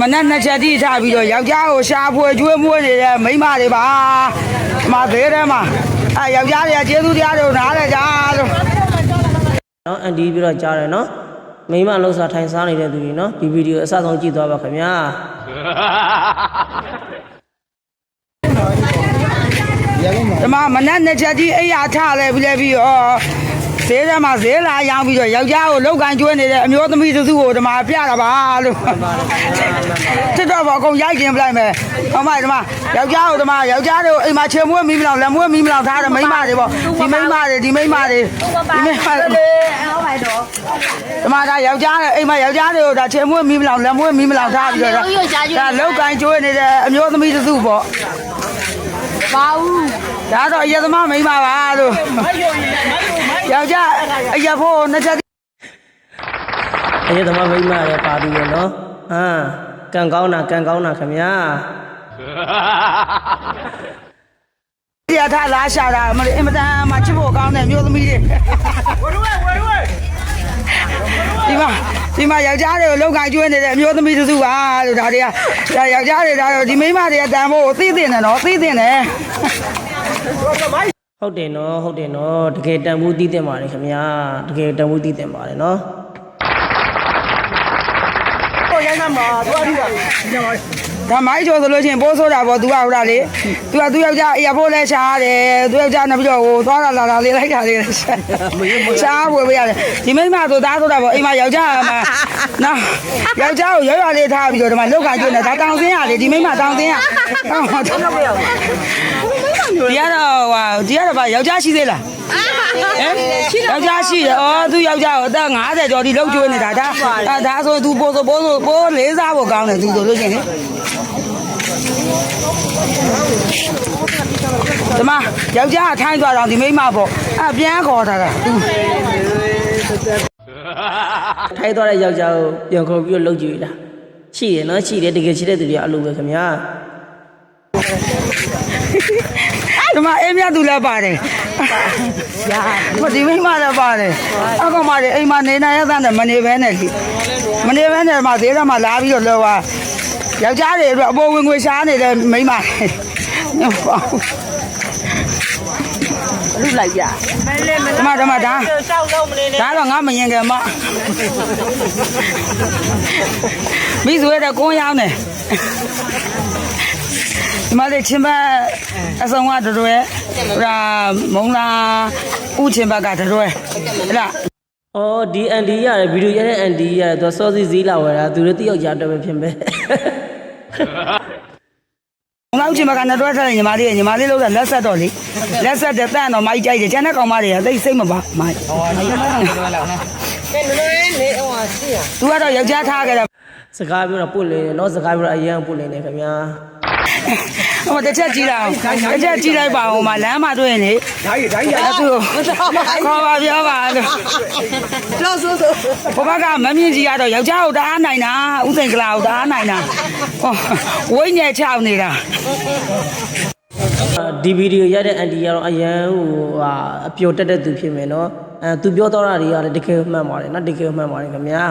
မနဲ့နှစ်ချက်တိထားပြီးတော့ယောက်ျားကိုရှာဖွေကျွေးမွေးနေတဲ့မိန်းမတွေပါဒီမှာသေးတယ်မှာအဲယောက်ျားတွေကကျေးဇူးတရားတွေကိုနားလဲကြလို့နော်အန်ဒီပြီးတော့ကြားတယ်နော်မိမလှုပ်ရှားထိုင်စားနေတဲ့သူတွေနော်ဒီဗီဒီယိုအစဆုံးကြည့်သွားပါခင်ဗျာဒီမှာမနဲ့နှစ်ချက်တိအိယာထားလဲပြီးလဲပြီးတော့ ဈေးထဲမှာဈေးလာရောင်းပြီးတော့ယောက်ျားကိုလောက်ကန်ကျွေးနေတဲ့အမျိုးသမီးတစ်စုကိုဒီမှာပြတာပါလို့တစ်တော့ဘောအကုန်ရိုက်ခြင်းပလိုက်မယ်ဟောမဒီမှာယောက်ျားကိုဒီမှာယောက်ျားတွေကိုအိမ်မှာချေမွေးမီးမလောက်လက်မွေးမီးမလောက်ထားတဲ့မိန်းမတွေပေါ့ဒီမိန်းမတွေဒီမိန်းမတွေဒီမိန်းမတွေဒီမှာဒါယောက်ျားနဲ့အိမ်မှာယောက်ျားတွေကိုဒါချေမွေးမီးမလောင်လက်မွေးမီးမလောင်ထားပြီးတော့ဒါဒါလောက်ကိုင်းကျွေးနေတဲ့အမျိုးသမီးတစ်စုပေါ့ ပါဘူးဒါတော့အယသမားမိန်းမပါလို့ယောက်ျားအယဖို့နှစ်ချက်အဲ့ဒီသမားမိမရဲ့ပါတီရဲ့နော်ဟမ်ကံကောင်းတာကံကောင်းတာခင်ဗျာတရားထားလာရှာတာမလေးအင်မတန်မှချစ်ဖို့ကောင်းတဲ့အမျိုးသမီးတွေဒီမှာ ဒီမှာယောက်ျားတွေကိုလောက်ကိုင်းကျွေးနေတဲ့အမျိုးသမီးတစ်စုပါလို့ဒါတွေကဒါယောက်ျားတွေဒါတော့ဒီမိန်းမတွေကတန်ဖို့သိသိနေတော့သိသိနေဟုတ်တယ်နော်ဟုတ်တယ်နော်တကယ်တန်ဖိုးတည်တင်ပါတယ်ခင်ဗျာတကယ်တန်ဖိုးတည်တင်ပါတယ်နော် ဒါမိုင်းကျော်ဆိုလို့ချင်းပိုးဆိုတာပေါ့ तू ကဟုတ်လားလေ तू ကသူ့ယောက်ျားအရာဖို့လဲရှားတယ်သူ့ယောက်ျားနောက်ပြီးတော့ဟိုသွားလာလာလာလေးလိုက်တာလေးရှာရှားဝယ်ပေးရတယ်ဒီမိန်းမဆိုသားဆိုတာပေါ့အိမ်မှာယောက်ျားမှာနော်ယောက်ျားကိုရွရွလေးထားပြီးတော့ဒီမှာလောက်ကကျွနေဒါတောင်စင်းရလေဒီမိန်းမတောင်စင်းရဟုတ်တော့ဒီကတော့ဟာဒီကတော့ဗာယောက်ျားရှိသေးလား ဟမ်ယောက်ျားရှိတယ်။အော်သူယောက်ျားကိုအသက်50ကျော်ဒီလောက်ကျွေးနေတာဒါဒါဒါဆိုသူပိုးဆိုပိုးဆိုပိုးလေးစားဖို့ကောင်းတယ်သူဆိုလို့ရှိရင်လေဒီမှာယောက်ျားကထိုင်းသွားတော့ဒီမိန်းမပေါ့အပြန်ခေါ်တာကသူထိုက်သွားတဲ့ယောက်ျားကိုပြန်ခေါ်ပြီးတော့လှုပ်ကြည့်လားရှိတယ်နော်ရှိတယ်တကယ်ရှိတဲ့သူတွေကအလိုပဲခင်ဗျာ ဒီမှာအိမ်မြတ်သူလည်းပါတယ်ရာဒီမိန်းမလည်းပါတယ်အကောင်မတွေအိမ်မှာနေနိုင်ရတဲ့နဲ့မနေဘဲနဲ့လေမနေဘဲနဲ့မှဈေးထဲမှာလာပြီးတော့လောကယောက်ျားတွေအတွက်အပေါ်ဝင်ငွေရှားနေတဲ့မိန်းမတွေဟုတ်ပါဘူးလူလိုက်ပြဒီမှာဒီမှာဒါကြောက်တော့မနေနဲ့ဒါတော့ငါမရင်ကမမိဆွေတဲ့ကိုရောင်းတယ် ဒီမှာလေချင်းဘတ်အစုံကတရွဲဟိုမုံလာဥချင်းဘတ်ကတရွဲဟဲ့လားအော်ဒီအန်ဒီရတယ်ဗီဒီယိုရတဲ့အန်ဒီရတယ်သူစောစီစည်းလာဝယ်တာသူတို့တယောက်ကြားတော့ပဲဖြစ်မယ်မုံလာဥချင်းဘတ်ကနှစ်တွဲထားတယ်ညီမလေးညီမလေးလို့လက်ဆက်တော့လေလက်ဆက်တဲ့တန့်တော့မိုက်ကြိုက်တယ်ကျန်တဲ့ကောင်မတွေကသိစိတ်မပါမိုက်ကဲနည်းနည်းနေအောင်ရှိရသူကတော့ယောက်ျားထားခဲ့တာစကားပြောတော့ပုတ်လင်းတယ်နော်စကားပြောတော့အရန်ပုတ်လင်းတယ်ခင်ဗျာ ဟိုတစ်ချက်ကြည့်လိုက်အောင်တစ်ချက်ကြည့်လိုက်ပါဦးမလမ်းမှာတွေ့ရင်လေဓာတ်ရဓာတ်ရသူခေါ်ပါပြောပါလို့လောက်ဆိုဆိုဘဘကမမြင့်ကြီးကတော့ယောက်ျားကိုတအားနိုင်တာဥစိန်ကလာကိုတအားနိုင်တာဟောဝိညာဉ်ချောက်နေတာဒီဗီဒီယိုရတဲ့အန်ဒီကတော့အရန်ဟိုဟာအပျော်တက်တဲ့သူဖြစ်မယ်နော်အဲသူပြောတော့တာတွေကလည်းတကယ်မှန်ပါတယ်နော်တကယ်မှန်ပါတယ်ခင်ဗျာ